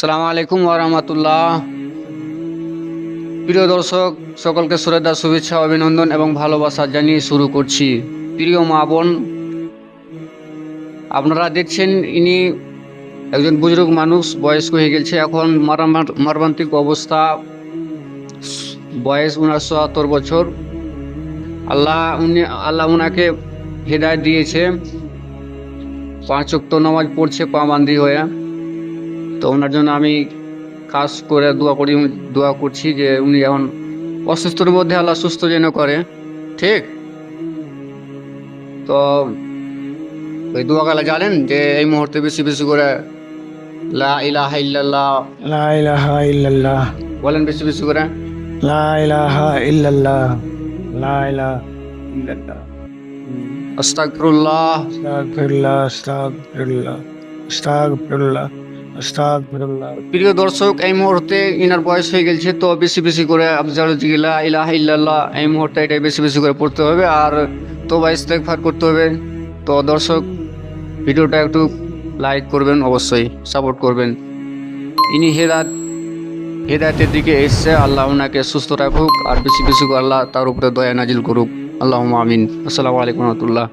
সালাম আলাইকুম ওরহমতুল্লাহ প্রিয় দর্শক, সকলকে শ্রদ্ধা, শুভেচ্ছা, অভিনন্দন এবং ভালোবাসা জানিয়ে শুরু করছি। প্রিয় মা বোন, আপনারা দেখছেন ইনি একজন বুজুর্গ মানুষ, বয়স্ক হয়ে গেছে। এখন মর্মান্তিক অবস্থা, বয়স উনার বছর। আল্লাহ উনি আল্লাহ উনাকে হেদায়ত দিয়েছে। পাঁচ ওয়াক্ত নামাজ পড়ছে পাবান্দি হয়ে। তো ওনার জন্য আমি কাজ করে দোয়া করি দোয়া করছি যে উনি এখন অসুস্থর মধ্যে আল্লাহ সুস্থ যেন করে ঠিক? তো ওই দোয়া গালা জানেন যে এই মুহূর্তে বেশি বেশি করে লা ইলাহা ইল্লাল্লাহ লা ইলাহা ইল্লাল্লাহ। বলেন বেশি বেশি করে। লা ইলাহা ইল্লাল্লাহ। লা ইলাহা ইল্লাল্লাহ। আস্তাগফিরুল্লাহ আস্তাগফিরুল্লাহ। আস্তাগফিরুল্লাহ আস্তাগফিরুল্লাহ আস্তাগফিরুল্লাহ। প্রিয় দর্শক, এই মুহূর্তে ইনার বয়স হয়ে গেছে, তো বেশি বেশি করে আফজাল জিলা ইলাহা ইল্লাল্লাহ, এই মুহূর্তে এটা বেশি বেশি করে পড়তে হবে আর তো তোবা ইস্তেগফার করতে হবে। তো দর্শক, ভিডিওটা একটু লাইক করবেন, অবশ্যই সাপোর্ট করবেন। ইনি হেদাত হেদায়তের দিকে এসছে, আল্লাহ ওনাকে সুস্থ রাখুক আর বেশি বেশি আল্লাহ তার উপরে দয়া নাজিল করুক। আল্লাহ আমিন। আসসালামু আলাইকুম রহমতুল্লাহ।